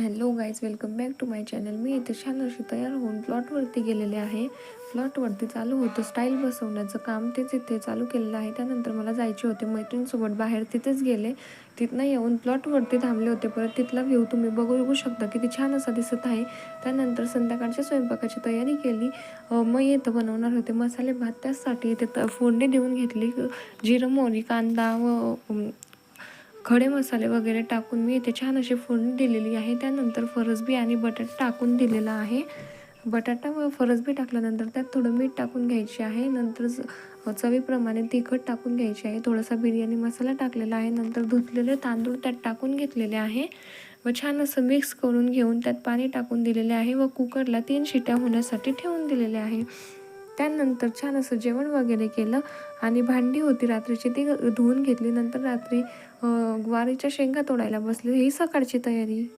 Hello guys welcome back to my channel. मी इथे छान अशी तयार होऊन प्लॉटवरती गेलेले आहे. प्लॉटवरती चालू होतं स्टाईल बसवण्याचं काम. तेच इथे चालू केलेलं आहे त्यानंतर मला जायचे होते. मैत्रिणीसोबत बाहेर तिथेच गेले. तिथनं येऊन प्लॉटवरती थांबले होते. परत तिथला व्ह्यू तुम्ही बघू बघू शकता. किती छान असा दिसत आहे. त्यानंतर संध्याकाळच्या स्वयंपाकाची तयारी केली. मग इथं बनवणार होते. मसाले भात. त्याचसाठी इथे फोडणी देऊन घेतली. जिरं मोहरी कांदा व खडे मसाले वगैरे टाकून मी इथे छान अशी फोडणी दिलेली आहे. त्यानंतर फरसबी आणि बटाटा टाकून दिलेला आहे. बटाटा व फरसबी टाकल्यानंतर त्यात थोडं मीठ टाकून घ्यायचे आहे. नंतर चवीप्रमाणे तिखट टाकून घ्यायचे आहे. थोडासा बिर्याणी मसाला टाकलेला आहे. नंतर धुतलेले तांदूळ त्यात टाकून घेतलेले आहे व छान असं मिक्स करून घेऊन त्यात पाणी टाकून दिलेले आहे व कुकरला तीन शिट्या होण्यासाठी ठेवून दिलेले आहे. त्यानंतर छान असं जेवण वगैरे केलं आणि भांडी होती रात्रीची ती धुवून घेतली. नंतर रात्री ग्वारीच्या शेंगा तोडायला बसले. ही सकाळची तयारी.